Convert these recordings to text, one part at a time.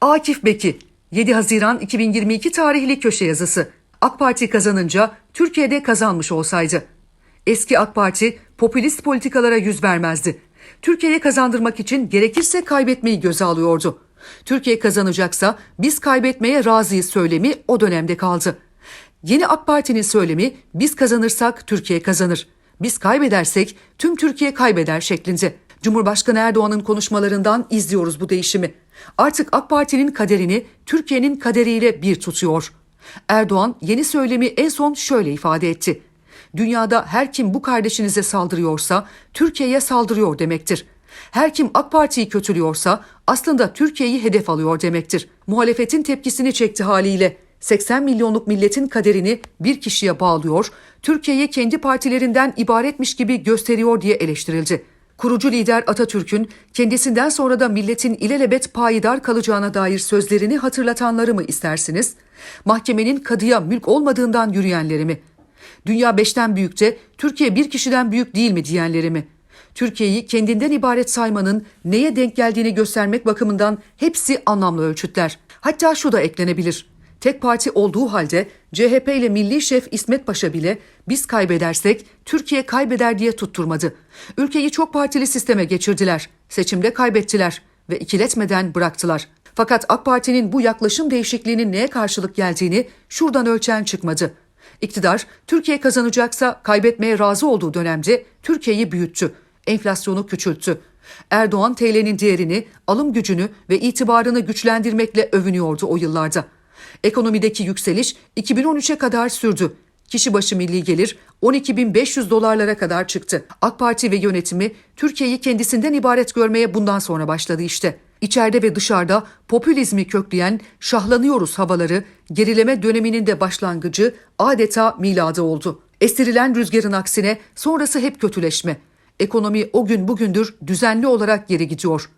Akif Beki 7 Haziran 2022 tarihli köşe yazısı. AK Parti kazanınca Türkiye'de kazanmış olsaydı. Eski AK Parti popülist politikalara yüz vermezdi. Türkiye'ye kazandırmak için gerekirse kaybetmeyi göze alıyordu. Türkiye kazanacaksa biz kaybetmeye razıyız söylemi o dönemde kaldı. Yeni AK Parti'nin söylemi biz kazanırsak Türkiye kazanır. Biz kaybedersek tüm Türkiye kaybeder şeklinde. Cumhurbaşkanı Erdoğan'ın konuşmalarından izliyoruz bu değişimi. Artık AK Parti'nin kaderini Türkiye'nin kaderiyle bir tutuyor. Erdoğan yeni söylemi en son şöyle ifade etti. Dünyada her kim bu kardeşinize saldırıyorsa Türkiye'ye saldırıyor demektir. Her kim AK Parti'yi kötülüyorsa aslında Türkiye'yi hedef alıyor demektir. Muhalefetin tepkisini çekti haliyle. 80 milyonluk milletin kaderini bir kişiye bağlıyor, Türkiye'yi kendi partilerinden ibaretmiş gibi gösteriyor diye eleştirildi. Kurucu lider Atatürk'ün kendisinden sonra da milletin ilelebet payidar kalacağına dair sözlerini hatırlatanları mı istersiniz? Mahkemenin kadıya mülk olmadığından yürüyenleri mi? Dünya beşten büyükte Türkiye bir kişiden büyük değil mi diyenleri mi? Türkiye'yi kendinden ibaret saymanın neye denk geldiğini göstermek bakımından hepsi anlamlı ölçütler. Hatta şu da eklenebilir. Tek parti olduğu halde CHP ile Milli Şef İsmet Paşa bile biz kaybedersek Türkiye kaybeder diye tutturmadı. Ülkeyi çok partili sisteme geçirdiler. Seçimde kaybettiler ve ikiletmeden bıraktılar. Fakat AK Parti'nin bu yaklaşım değişikliğinin neye karşılık geldiğini şuradan ölçen çıkmadı. İktidar Türkiye kazanacaksa kaybetmeye razı olduğu dönemde Türkiye'yi büyüttü, enflasyonu küçülttü. Erdoğan TL'nin değerini, alım gücünü ve itibarını güçlendirmekle övünüyordu o yıllarda. Ekonomideki yükseliş 2013'e kadar sürdü. Kişi başı milli gelir 12.500 dolarlara kadar çıktı. AK Parti ve yönetimi Türkiye'yi kendisinden ibaret görmeye bundan sonra başladı işte. İçeride ve dışarıda popülizmi kökleyen şahlanıyoruz havaları gerileme döneminin de başlangıcı adeta miladı oldu. Estirilen rüzgarın aksine sonrası hep kötüleşme. Ekonomi o gün bugündür düzenli olarak geri gidiyor.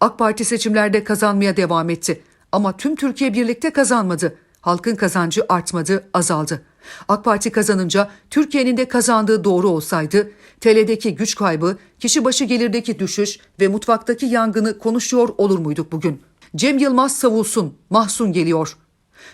AK Parti seçimlerde kazanmaya devam etti. Ama tüm Türkiye birlikte kazanmadı. Halkın kazancı artmadı, azaldı. AK Parti kazanınca Türkiye'nin de kazandığı doğru olsaydı, TL'deki güç kaybı, kişi başı gelirdeki düşüş ve mutfaktaki yangını konuşuyor olur muyduk bugün? Cem Yılmaz savulsun, Mahsun geliyor.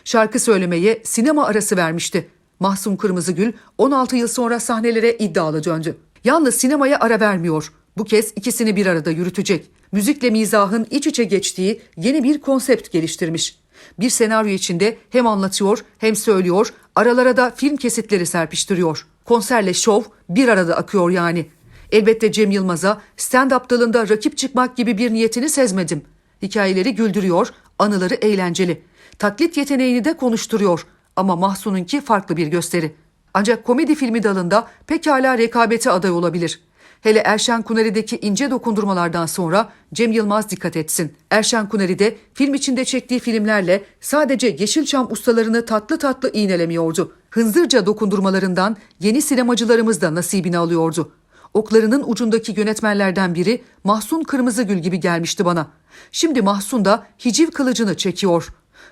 Şarkı söylemeye sinema arası vermişti. Mahsun Kırmızıgül 16 yıl sonra sahnelere iddialı döndü. Yalnız sinemaya ara vermiyor. Bu kez ikisini bir arada yürütecek. Müzikle mizahın iç içe geçtiği yeni bir konsept geliştirmiş. Bir senaryo içinde hem anlatıyor hem söylüyor, aralara da film kesitleri serpiştiriyor. Konserle şov bir arada akıyor yani. Elbette Cem Yılmaz'a stand-up dalında rakip çıkmak gibi bir niyetini sezmedim. Hikayeleri güldürüyor, anıları eğlenceli. Taklit yeteneğini de konuşturuyor ama Mahsun'unki farklı bir gösteri. Ancak komedi filmi dalında pekala rekabete aday olabilir. Hele Erşen Kuneri'deki ince dokundurmalardan sonra Cem Yılmaz dikkat etsin. Erşen Kuneri'de film içinde çektiği filmlerle sadece Yeşilçam ustalarını tatlı tatlı iğnelemiyordu. Hınzırca dokundurmalarından yeni sinemacılarımız da nasibini alıyordu. Oklarının ucundaki yönetmenlerden biri Mahsun Kırmızıgül gibi gelmişti bana. Şimdi Mahsun da hiciv kılıcını çekiyor.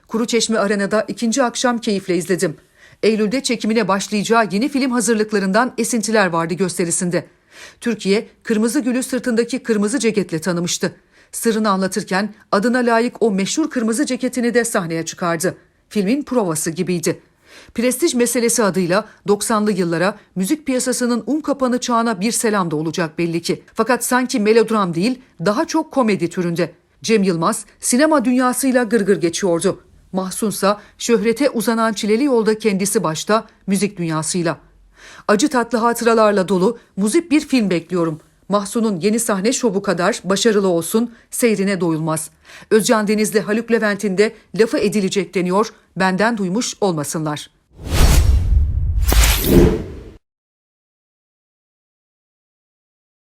Kuru Çeşme Arena'da ikinci akşam keyifle izledim. Eylül'de çekimine başlayacağı yeni film hazırlıklarından esintiler vardı gösterisinde. Türkiye, Kırmızı Gül'ü sırtındaki kırmızı ceketle tanımıştı. Sırrını anlatırken adına layık o meşhur kırmızı ceketini de sahneye çıkardı. Filmin provası gibiydi. Prestij meselesi adıyla 90'lı yıllara müzik piyasasının un kapanı çağına bir selam da olacak belli ki. Fakat sanki melodram değil, daha çok komedi türünde. Cem Yılmaz sinema dünyasıyla gırgır geçiyordu. Mahsunsa şöhrete uzanan çileli yolda kendisi başta müzik dünyasıyla. Acı tatlı hatıralarla dolu muzip bir film bekliyorum. Mahsun'un yeni sahne şovu kadar başarılı olsun, seyrine doyulmaz. Özcan Denizli Haluk Levent'in de lafı edilecek deniyor, benden duymuş olmasınlar.